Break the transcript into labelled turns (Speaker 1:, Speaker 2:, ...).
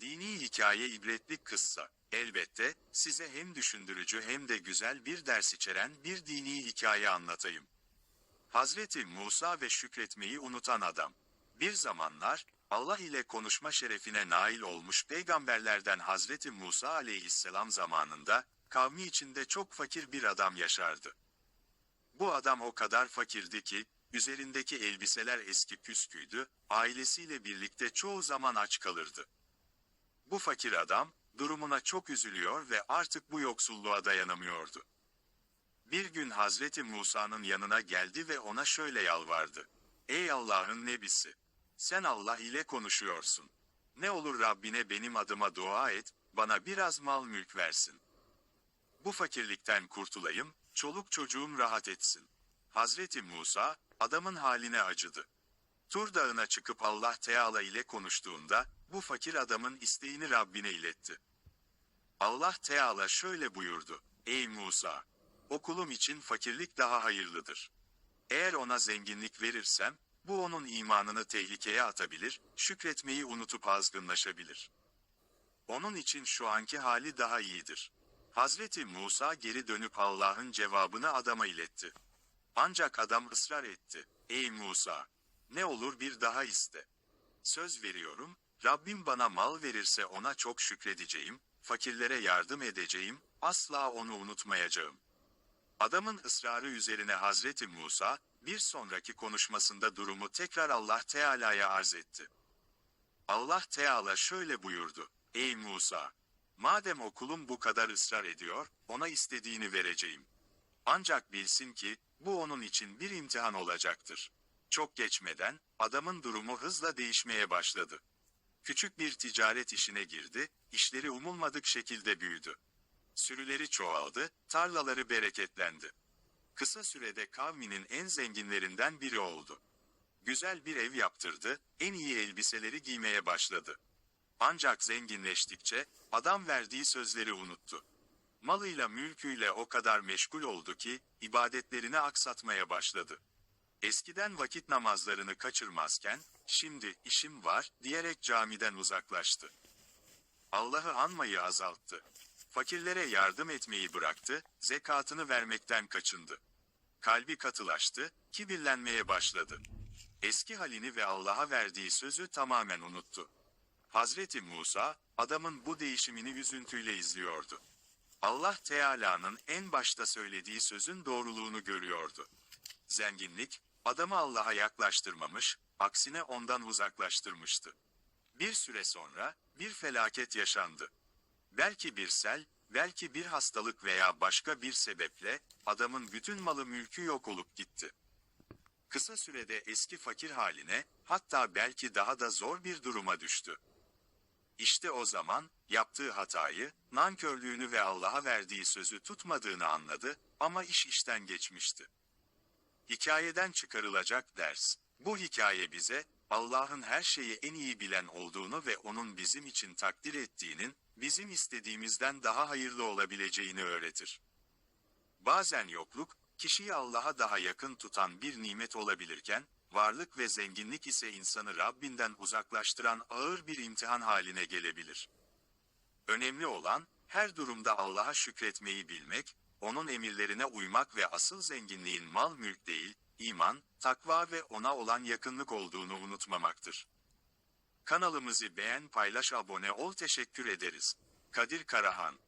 Speaker 1: Dini hikaye ibretli kıssa. Elbette, size hem düşündürücü hem de güzel bir ders içeren bir dini hikaye anlatayım. Hazreti Musa ve şükretmeyi unutan adam. Bir zamanlar, Allah ile konuşma şerefine nail olmuş peygamberlerden Hazreti Musa aleyhisselam zamanında, kavmi içinde çok fakir bir adam yaşardı. Bu adam o kadar fakirdi ki, üzerindeki elbiseler eski püsküydü, ailesiyle birlikte çoğu zaman aç kalırdı. Bu fakir adam, durumuna çok üzülüyor ve artık bu yoksulluğa dayanamıyordu. Bir gün Hazreti Musa'nın yanına geldi ve ona şöyle yalvardı. Ey Allah'ın nebisi! Sen Allah ile konuşuyorsun. Ne olur Rabbine benim adıma dua et, bana biraz mal mülk versin. Bu fakirlikten kurtulayım, çoluk çocuğum rahat etsin. Hazreti Musa, adamın haline acıdı. Tur dağına çıkıp Allah Teala ile konuştuğunda, bu fakir adamın isteğini Rabbine iletti. Allah Teala şöyle buyurdu. Ey Musa! O kulum için fakirlik daha hayırlıdır. Eğer ona zenginlik verirsem, bu onun imanını tehlikeye atabilir, şükretmeyi unutup azgınlaşabilir. Onun için şu anki hali daha iyidir. Hazreti Musa geri dönüp Allah'ın cevabını adama iletti. Ancak adam ısrar etti. Ey Musa! Ne olur bir daha iste. Söz veriyorum, Rabbim bana mal verirse ona çok şükredeceğim, fakirlere yardım edeceğim, asla onu unutmayacağım. Adamın ısrarı üzerine Hazreti Musa, bir sonraki konuşmasında durumu tekrar Allah Teala'ya arz etti. Allah Teala şöyle buyurdu. Ey Musa! Madem okulum bu kadar ısrar ediyor, ona istediğini vereceğim. Ancak bilsin ki, bu onun için bir imtihan olacaktır. Çok geçmeden, adamın durumu hızla değişmeye başladı. Küçük bir ticaret işine girdi, işleri umulmadık şekilde büyüdü. Sürüleri çoğaldı, tarlaları bereketlendi. Kısa sürede kavminin en zenginlerinden biri oldu. Güzel bir ev yaptırdı, en iyi elbiseleri giymeye başladı. Ancak zenginleştikçe, adam verdiği sözleri unuttu. Malıyla mülküyle o kadar meşgul oldu ki, ibadetlerini aksatmaya başladı. Eskiden vakit namazlarını kaçırmazken, şimdi işim var diyerek camiden uzaklaştı. Allah'ı anmayı azalttı. Fakirlere yardım etmeyi bıraktı, zekatını vermekten kaçındı. Kalbi katılaştı, kibirlenmeye başladı. Eski halini ve Allah'a verdiği sözü tamamen unuttu. Hazreti Musa, adamın bu değişimini üzüntüyle izliyordu. Allah Teala'nın en başta söylediği sözün doğruluğunu görüyordu. Zenginlik, adamı Allah'a yaklaştırmamış, aksine ondan uzaklaştırmıştı. Bir süre sonra, bir felaket yaşandı. Belki bir sel, belki bir hastalık veya başka bir sebeple, adamın bütün malı mülkü yok olup gitti. Kısa sürede eski fakir haline, hatta belki daha da zor bir duruma düştü. İşte o zaman, yaptığı hatayı, nankörlüğünü ve Allah'a verdiği sözü tutmadığını anladı, ama iş işten geçmişti. Hikayeden çıkarılacak ders. Bu hikaye bize, Allah'ın her şeyi en iyi bilen olduğunu ve onun bizim için takdir ettiğinin, bizim istediğimizden daha hayırlı olabileceğini öğretir. Bazen yokluk, kişiyi Allah'a daha yakın tutan bir nimet olabilirken, varlık ve zenginlik ise insanı Rabbinden uzaklaştıran ağır bir imtihan haline gelebilir. Önemli olan, her durumda Allah'a şükretmeyi bilmek, onun emirlerine uymak ve asıl zenginliğin mal mülk değil, iman, takva ve ona olan yakınlık olduğunu unutmamaktır. Kanalımızı beğen paylaş abone ol teşekkür ederiz. Kadir Karahan